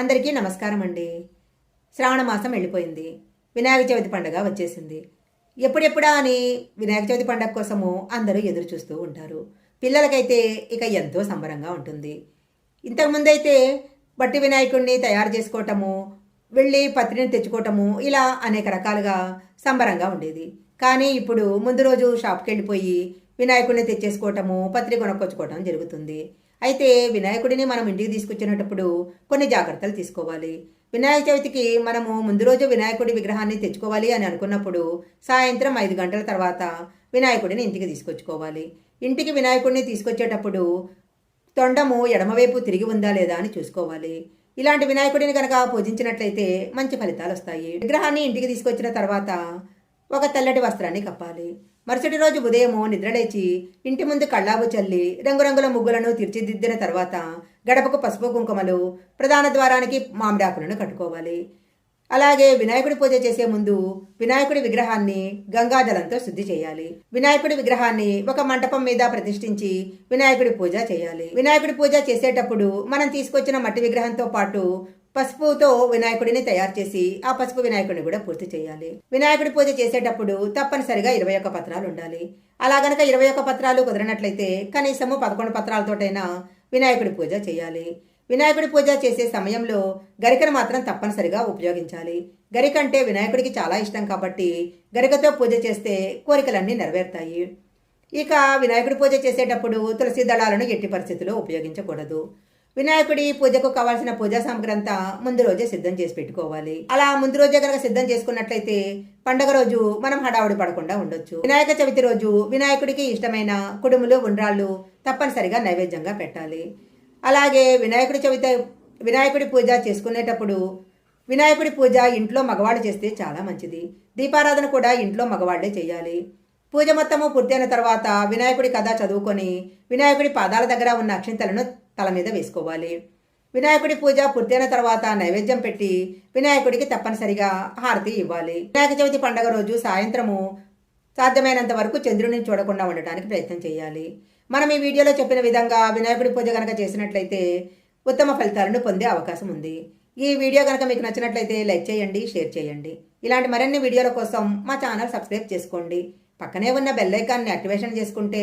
అందరికీ నమస్కారం అండి శ్రావణ మాసం వెళ్ళిపోయింది. వినాయక చవితి పండగ వచ్చేసింది. ఎప్పుడెప్పుడా అని వినాయక చవితి పండగ కోసము అందరూ ఎదురు చూస్తూ ఉంటారు. పిల్లలకైతే ఇక ఎంతో సంబరంగా ఉంటుంది. ఇంతకుముందైతే బట్టి వినాయకుడిని తయారు చేసుకోవటము వెళ్ళి పత్రిని తెచ్చుకోవటము ఇలా అనేక రకాలుగా సంబరంగా ఉండేది. కానీ ఇప్పుడు ముందు రోజు షాప్కి వెళ్ళిపోయి వినాయకుడిని తెచ్చేసుకోవటము పత్రి కొనుక్కొచ్చుకోవటం జరుగుతుంది. అయితే వినాయకుడిని మనం ఇంటికి తీసుకొచ్చినప్పుడు కొన్ని జాగ్రత్తలు తీసుకోవాలి. వినాయక చవితికి మనము ముందు రోజు వినాయకుడి విగ్రహాన్ని తెచ్చుకోవాలి అని అనుకున్నప్పుడు సాయంత్రం ఐదు గంటల తర్వాత వినాయకుడిని ఇంటికి తీసుకొచ్చుకోవాలి. ఇంటికి వినాయకుడిని తీసుకొచ్చేటప్పుడు తొండము ఎడమవైపు తిరిగి ఉందా లేదా అని చూసుకోవాలి. ఇలాంటి వినాయకుడిని కనుక పూజించినట్లయితే మంచి ఫలితాలు వస్తాయి. విగ్రహాన్ని ఇంటికి తీసుకొచ్చిన తర్వాత ఒక తెల్లటి వస్త్రాన్ని కప్పాలి. మరుసటి రోజు ఉదయము నిద్రలేచి ఇంటి ముందు కళ్ళాబు చల్లి రంగురంగుల ముగ్గులను తీర్చిదిద్దిన తర్వాత గడపకు పసుపు కుంకుమలు ప్రధాన ద్వారానికి మామిడాకులను కట్టుకోవాలి. అలాగే వినాయకుడి పూజ చేసే ముందు వినాయకుడి విగ్రహాన్ని గంగాజలంతో శుద్ధి చేయాలి. వినాయకుడి విగ్రహాన్ని ఒక మంటపం మీద ప్రతిష్ఠించి వినాయకుడి పూజ చేయాలి. వినాయకుడి పూజ చేసేటప్పుడు మనం తీసుకొచ్చిన మట్టి విగ్రహంతో పాటు పసుపుతో వినాయకుడిని తయారు చేసి ఆ పసుపు వినాయకుడిని కూడా పూర్తి చేయాలి. వినాయకుడి పూజ చేసేటప్పుడు తప్పనిసరిగా ఇరవై ఒక్క పత్రాలు ఉండాలి. అలా గనక ఇరవై ఒక్క పత్రాలు కుదిరినట్లయితే కనీసము పదకొండు పత్రాలతోటైనా వినాయకుడి పూజ చేయాలి. వినాయకుడి పూజ చేసే సమయంలో గరికను మాత్రం తప్పనిసరిగా ఉపయోగించాలి. గరిక అంటే వినాయకుడికి చాలా ఇష్టం కాబట్టి గరికతో పూజ చేస్తే కోరికలన్నీ నెరవేరుతాయి. ఇక వినాయకుడి పూజ చేసేటప్పుడు తులసి దళాలను ఎట్టి పరిస్థితుల్లో ఉపయోగించకూడదు. వినాయకుడి పూజకు కావాల్సిన పూజా సామగ్రి అంతా ముందు రోజే సిద్ధం చేసి పెట్టుకోవాలి. అలా ముందు రోజే కనుక సిద్ధం చేసుకున్నట్లయితే పండగ రోజు మనం హడావుడి పడకుండా ఉండొచ్చు. వినాయక చవితి రోజు వినాయకుడికి ఇష్టమైన కుడుములు ఉండ్రాళ్ళు తప్పనిసరిగా నైవేద్యంగా పెట్టాలి. అలాగే వినాయకుడి చవితి వినాయకుడి పూజ చేసుకునేటప్పుడు వినాయకుడి పూజ ఇంట్లో మగవాళ్ళు చేస్తే చాలా మంచిది. దీపారాధన కూడా ఇంట్లో మగవాళ్ళే చేయాలి. పూజ మొత్తము పూర్తయిన తర్వాత వినాయకుడి కథ చదువుకొని వినాయకుడి పాదాల దగ్గర ఉన్న అక్షింతలను తల మీద వేసుకోవాలి. వినాయకుడి పూజ పూర్తయిన తర్వాత నైవేద్యం పెట్టి వినాయకుడికి తప్పనిసరిగా హారతి ఇవ్వాలి. వినాయక చవితి పండగ రోజు సాయంత్రము సాధ్యమైనంత వరకు చంద్రుడిని చూడకుండా ఉండటానికి ప్రయత్నం చేయాలి. మనం ఈ వీడియోలో చెప్పిన విధంగా వినాయకుడి పూజ కనుక చేసినట్లయితే ఉత్తమ ఫలితాలను పొందే అవకాశం ఉంది. ఈ వీడియో కనుక మీకు నచ్చినట్లయితే లైక్ చేయండి షేర్ చేయండి. ఇలాంటి మరిన్ని వీడియోల కోసం మా ఛానల్ సబ్స్క్రైబ్ చేసుకోండి. పక్కనే ఉన్న బెల్ ఐకాన్ని యాక్టివేషన్ చేసుకుంటే